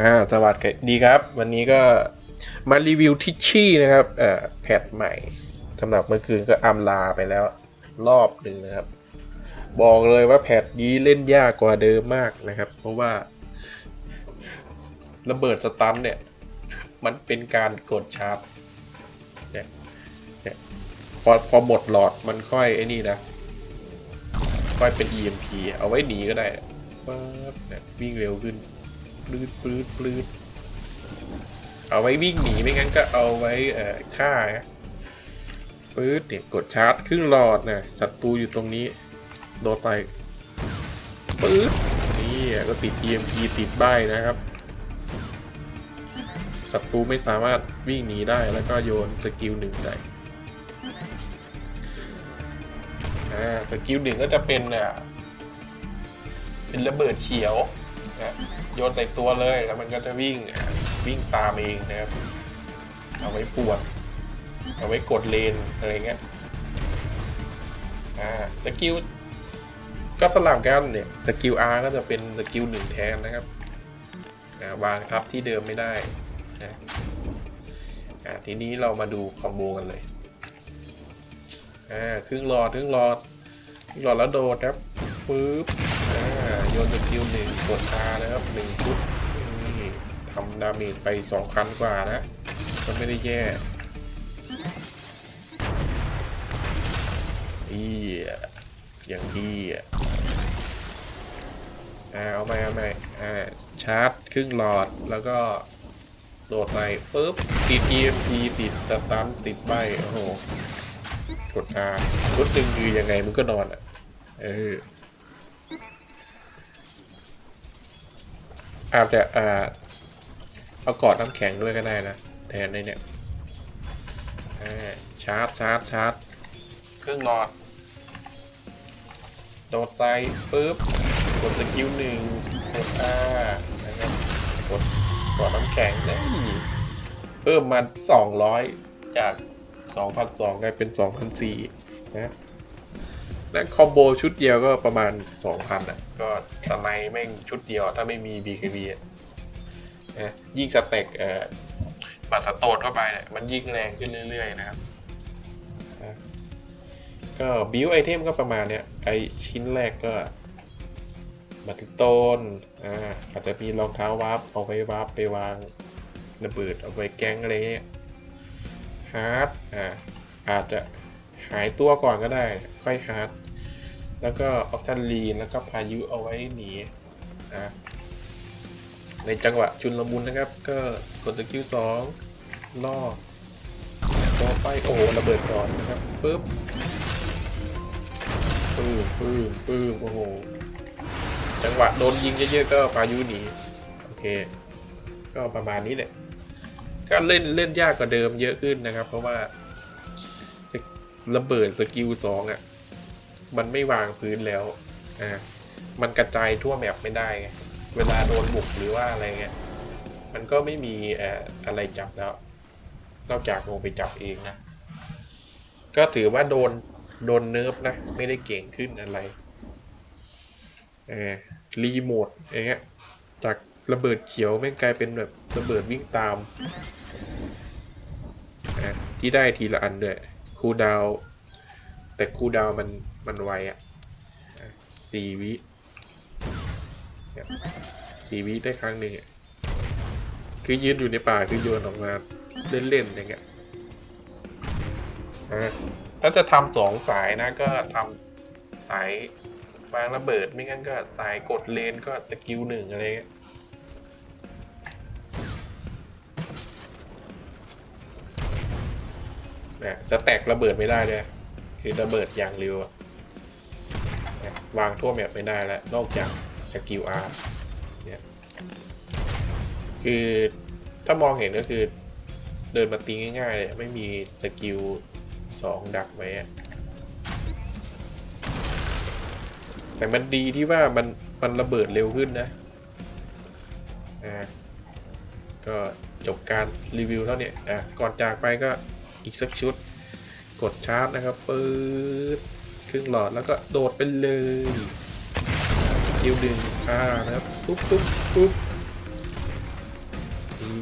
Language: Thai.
อ่าสวัสดีครับ วันนี้ก็มารีวิวทิชชี่นะครับเอ่อแพทใหม่สำหรับเมื่อคืนก็อำลาไปแล้ว รอบหนึ่งนะครับ บอกเลยว่าแพทนี้เล่นยากกว่าเดิมมากนะครับ เพราะว่าระเบิดสตันเนี่ย มันเป็นการกดชาร์จเนี่ยเนี่ยพอพอหมดหลอดมันค่อยไอ้นี่นะ ค่อยเป็น EMP เอาไว้หนีก็ได้ปั๊บเนี่ยวิ่งเร็วขึ้น ปลืดปลืดปลืดเอาไว้วิ่งหนีไม่งั้นก็เอาไว้เอ่อฆ่าปื๊ดเนี่ยกดชาร์จครึ่งหลอดนะศัตรูอยู่ตรงนี้ โดนไปปื๊ดนี่ก็ติด EMP ติดใบนะครับศัตรูไม่สามารถวิ่งหนีได้แล้วก็โยนสกิลหนึ่งใส่สกิลหนึ่งก็จะเป็นอ่เป็นระเบิดเขียว นะโยนใส่ตัวเลยแล้วมันก็จะวิ่งวิ่งตามเองนะครับ เอาไว้ปวด เอาไว้กดเลนอะไรเงี้ยอ่าสกิลก็สลับกันเนี่ยสกิล R ก็จะเป็นสกิลหนึ่งแทนนะครับวางทับที่เดิมไม่ได้นะทีนี้เรามาดูคอมโบกันเลยอ่าครึ่งหลอดครึ่งหลอดครึ่งหลอดแล้วโดดครับ ปึ๊บโยนสกิลหนึ่งกด R นะครับหนึ่งชุดนี่ทำดาเมจไปสองพันกว่านะก็ไม่ได้แย่อีอย่างที่อะอ่าเอาไปเอาไปอ่าชาร์จครึ่งหลอดแล้วก็โดดไปปุ๊บติด EMP ติดสตันติดใบโอ้โหกด R กดดึงคือยังไงมันก็นอนอะเออ อาจจะอ่าเอากอดน้ำแข็งด้วยก็ได้นะ แทนในเนี่ยชาร์จชาร์จชาร์จเครื่องหลอด โดดใส่ปุ๊บกดสกิลหนึ่งกดอานะครับกดกอดน้ำแข็งได้เพิ่มมาสองร้อยจากสองพันสองกลายเป็นสองพั นั่นะและคอมโบชุดเดียวก็ประมาณสองพันอะ ก็สมัยแม่งชุดเดียว ถ้าไม่มี BKB นะยิ่งสเต็กเอ่อบัตรสโตนเข้าไปเนี่ยมันยิ่งแรงขึ้นเรื่อย ๆ นะครับ ก็บิวไอเทมก็ประมาณเนี้ยไอชิ้นแรกก็บัตรสโตนอ่าอาจจะมีรองเท้าวาร์ปเอาไว้วาร์ปไปวางระเบิดเอาไว้แก๊งอะไรเงี้ยฮาร์ดอ่าอาจจะหายตัวก่อนก็ได้ ค่อยฮาร์ด แล้วก็ออปชันลีแล้วก็พายุเอาไว้หนีอ่าในจังหวะชุนลมุนนะครับ ก็กดสกิลสองล่อต่อไปโอ้โหระเบิดก่อนนะครับปึ๊บปื้มปื้มปื้มโอ้โหจังหวะโดนยิงเยอะๆก็พายุหนีโอเค ก็ประมาณนี้แหละก็เล่นเล่นยากกว่าเดิมเยอะขึ้นนะครับ เพราะว่าระเบิดสกิลสองอะ มันไม่วางพื้นแล้วอ่ามันกระจายทั่วแมปไม่ได้ไงเวลาโดนบุกหรือว่าอะไรเงี้ยมันก็ไม่มีเอ่ออะไรจับแล้วนอกจากลงไปจับเองนะ ก็ถือว่าโดนโดนเนิร์ฟนะ ไม่ได้เก่งขึ้นอะไรเออรีโมทอย่างเงี้ยจากระเบิดเขียวแม่งกลายเป็นแบบระเบิดวิ่งตามอะที่ได้ทีละอันด้วยคูดาว แต่คูดาวมัน มันไวอะสี่วิสี่วิได้ครั้งหนึ่งอะคือยืนอยู่ในป่าคือโยนออกมาเล่นๆอย่างเงี้ยถ้าจะทำสองสายนะก็ทำสายวางระเบิดไม่งั้นก็สายกดเลนก็สกิลหนึ่งอะไรเงี้ยนะจะแตกระเบิดไม่ได้เลยคือระเบิดอย่างเร็วอะ วางทั่วแมปไม่ได้แล้ว นอกจากสกิลอาร์เนี่ยคือถ้ามองเห็นก็คือเดินมาตีง่ายๆเลยไม่มีสกิลสองดักไว้แต่มันดีที่ว่ามันมันระเบิดเร็วขึ้นนะอ่าก็จบการรีวิวแล้วเนี่ยอะก่อนจากไปก็อีกสักชุด กดชาร์จนะครับปื๊ด ครึ่งหลอดแล้วก็โดดไปเลยคิวดึงอ่านะครับปุ๊บปุ๊บปุ๊บที่